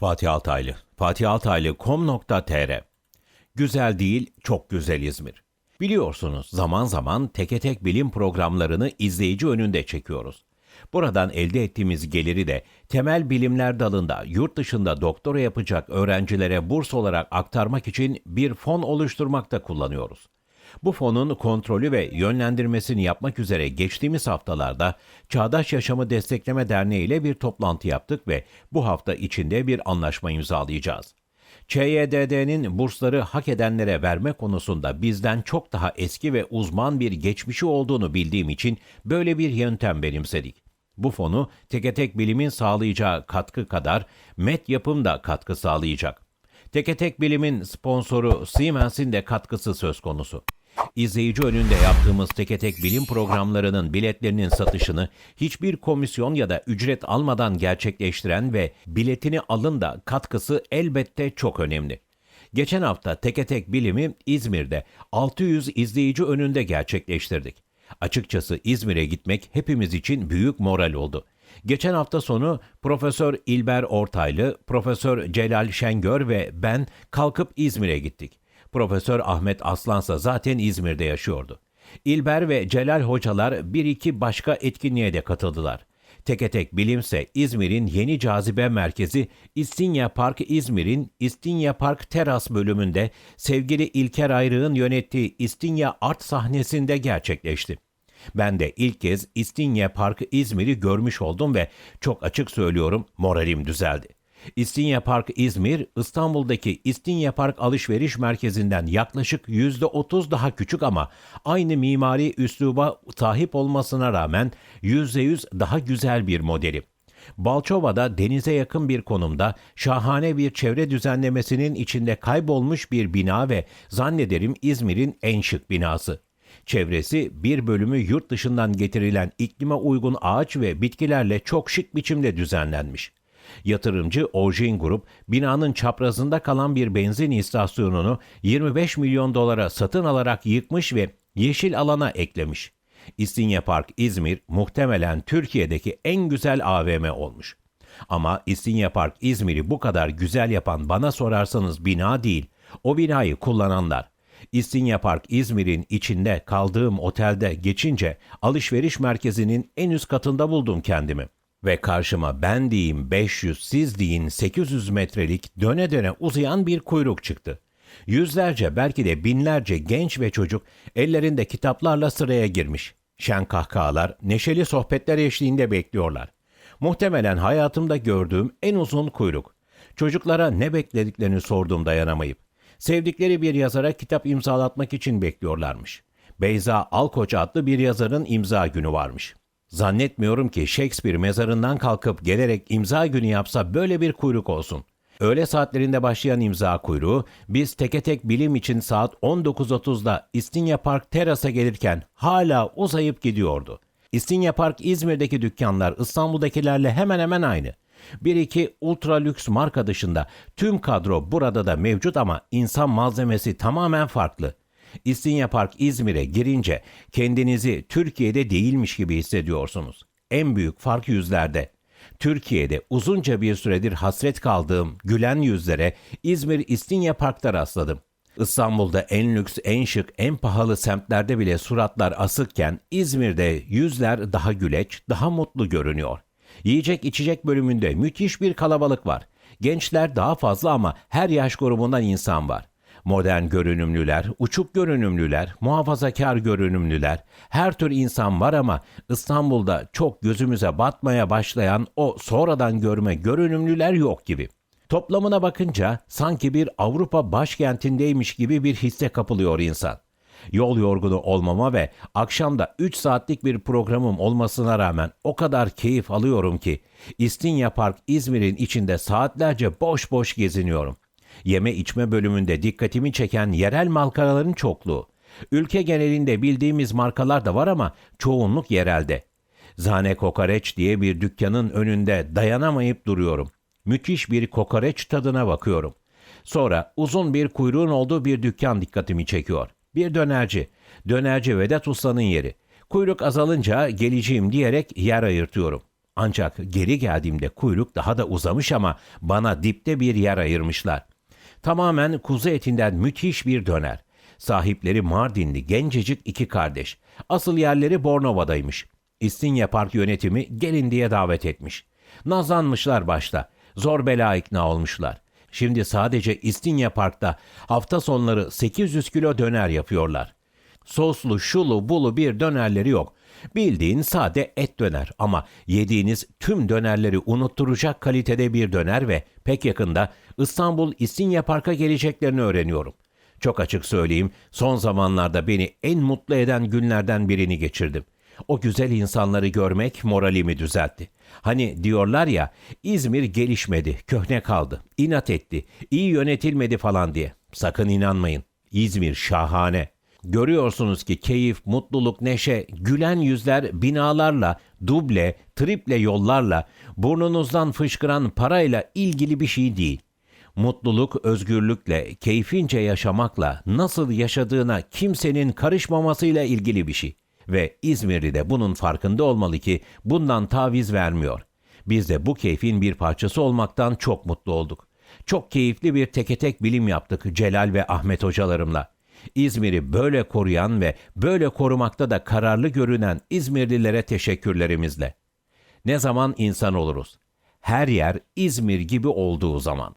Fatih Altaylı, fatihaltaylı.com.tr Güzel değil, çok güzel İzmir. Biliyorsunuz zaman zaman teke tek bilim programlarını izleyici önünde çekiyoruz. Buradan elde ettiğimiz geliri de temel bilimler dalında yurt dışında doktora yapacak öğrencilere burs olarak aktarmak için bir fon oluşturmakta kullanıyoruz. Bu fonun kontrolü ve yönlendirmesini yapmak üzere geçtiğimiz haftalarda Çağdaş Yaşamı Destekleme Derneği ile bir toplantı yaptık ve bu hafta içinde bir anlaşma imzalayacağız. ÇYDD'nin bursları hak edenlere verme konusunda bizden çok daha eski ve uzman bir geçmişi olduğunu bildiğim için böyle bir yöntem benimsedik. Bu fonu teke tek bilimin sağlayacağı katkı kadar Met Yapım da katkı sağlayacak. Teke tek bilimin sponsoru Siemens'in de katkısı söz konusu. İzleyici önünde yaptığımız teke tek bilim programlarının biletlerinin satışını hiçbir komisyon ya da ücret almadan gerçekleştiren ve biletini alın da katkısı elbette çok önemli. Geçen hafta teke tek bilimi İzmir'de 600 izleyici önünde gerçekleştirdik. Açıkçası İzmir'e gitmek hepimiz için büyük moral oldu. Geçen hafta sonu Profesör İlber Ortaylı, Profesör Celal Şengör ve ben kalkıp İzmir'e gittik. Profesör Ahmet Aslansa zaten İzmir'de yaşıyordu. İlber ve Celal hocalar bir iki başka etkinliğe de katıldılar. Teke tek bilimse İzmir'in yeni cazibe merkezi İstinye Park İzmir'in İstinye Park Teras bölümünde sevgili İlker Ayrık'ın yönettiği İstinye Art sahnesinde gerçekleşti. Ben de ilk kez İstinye Park İzmir'i görmüş oldum ve çok açık söylüyorum moralim düzeldi. İstinye Park İzmir, İstanbul'daki İstinye Park alışveriş merkezinden yaklaşık %30 daha küçük ama aynı mimari üsluba sahip olmasına rağmen %100 daha güzel bir modeli. Balçova'da denize yakın bir konumda şahane bir çevre düzenlemesinin içinde kaybolmuş bir bina ve zannederim İzmir'in en şık binası. Çevresi bir bölümü yurt dışından getirilen iklime uygun ağaç ve bitkilerle çok şık biçimde düzenlenmiş. Yatırımcı Orjin Grup, binanın çaprazında kalan bir benzin istasyonunu 25 milyon dolara satın alarak yıkmış ve yeşil alana eklemiş. İstinye Park İzmir muhtemelen Türkiye'deki en güzel AVM olmuş. Ama İstinye Park İzmir'i bu kadar güzel yapan bana sorarsanız bina değil, o binayı kullananlar. İstinye Park İzmir'in içinde kaldığım otelde geçince alışveriş merkezinin en üst katında buldum kendimi. Ve karşıma ben diyeyim 500, siz deyin 800 metrelik döne döne uzayan bir kuyruk çıktı. Yüzlerce belki de binlerce genç ve çocuk ellerinde kitaplarla sıraya girmiş. Şen kahkahalar, neşeli sohbetler eşliğinde bekliyorlar. Muhtemelen hayatımda gördüğüm en uzun kuyruk. Çocuklara ne beklediklerini sordum dayanamayıp. Sevdikleri bir yazara kitap imzalatmak için bekliyorlarmış. Beyza Alkoç adlı bir yazarın imza günü varmış. Zannetmiyorum ki Shakespeare mezarından kalkıp gelerek imza günü yapsa böyle bir kuyruk olsun. Öğle saatlerinde başlayan imza kuyruğu biz teke tek bilim için saat 19.30'da İstinye Park terasa gelirken hala uzayıp gidiyordu. İstinye Park İzmir'deki dükkanlar İstanbul'dakilerle hemen hemen aynı. Bir iki ultra lüks marka dışında tüm kadro burada da mevcut ama insan malzemesi tamamen farklı. İstinye Park İzmir'e girince kendinizi Türkiye'de değilmiş gibi hissediyorsunuz. En büyük fark yüzlerde. Türkiye'de uzunca bir süredir hasret kaldığım gülen yüzlere İzmir İstinye Park'ta rastladım. İstanbul'da en lüks, en şık, en pahalı semtlerde bile suratlar asıkken İzmir'de yüzler daha güleç, daha mutlu görünüyor. Yiyecek içecek bölümünde müthiş bir kalabalık var. Gençler daha fazla ama her yaş grubundan insan var. Modern görünümlüler, uçuk görünümlüler, muhafazakar görünümlüler, her tür insan var ama İstanbul'da çok gözümüze batmaya başlayan o sonradan görme görünümlüler yok gibi. Toplamına bakınca sanki bir Avrupa başkentindeymiş gibi bir hisse kapılıyor insan. Yol yorgunu olmama ve akşamda 3 saatlik bir programım olmasına rağmen o kadar keyif alıyorum ki İstinye Park İzmir'in içinde saatlerce boş boş geziniyorum. Yeme içme bölümünde dikkatimi çeken yerel markaların çokluğu. Ülke genelinde bildiğimiz markalar da var ama çoğunluk yerelde. Zane Kokoreç diye bir dükkanın önünde dayanamayıp duruyorum. Müthiş bir kokoreç tadına bakıyorum. Sonra uzun bir kuyruğun olduğu bir dükkan dikkatimi çekiyor. Bir dönerci. Dönerci Vedat Usta'nın yeri. Kuyruk azalınca geleceğim diyerek yer ayırtıyorum. Ancak geri geldiğimde kuyruk daha da uzamış ama bana dipte bir yer ayırmışlar. Tamamen kuzu etinden müthiş bir döner. Sahipleri Mardinli gencecik iki kardeş. Asıl yerleri Bornova'daymış. İstinye Park yönetimi gelin diye davet etmiş. Nazlanmışlar başta. Zor bela ikna olmuşlar. Şimdi sadece İstinye Park'ta hafta sonları 800 kilo döner yapıyorlar. Soslu, şulu, bulu bir dönerleri yok. Bildiğin sade et döner ama yediğiniz tüm dönerleri unutturacak kalitede bir döner ve pek yakında İstanbul İstinye Park'a geleceklerini öğreniyorum. Çok açık söyleyeyim, son zamanlarda beni en mutlu eden günlerden birini geçirdim. O güzel insanları görmek moralimi düzeltti. Hani diyorlar ya, İzmir gelişmedi, köhne kaldı, inat etti, iyi yönetilmedi falan diye. Sakın inanmayın. İzmir şahane. Görüyorsunuz ki keyif, mutluluk, neşe, gülen yüzler binalarla, duble, triple yollarla, burnunuzdan fışkıran parayla ilgili bir şey değil. Mutluluk özgürlükle, keyfince yaşamakla, nasıl yaşadığına kimsenin karışmamasıyla ilgili bir şey. Ve İzmirli de bunun farkında olmalı ki bundan taviz vermiyor. Biz de bu keyfin bir parçası olmaktan çok mutlu olduk. Çok keyifli bir teke tek bilim yaptık Celal ve Ahmet hocalarımla. İzmir'i böyle koruyan ve böyle korumakta da kararlı görünen İzmirlilere teşekkürlerimizle. Ne zaman insan oluruz? Her yer İzmir gibi olduğu zaman.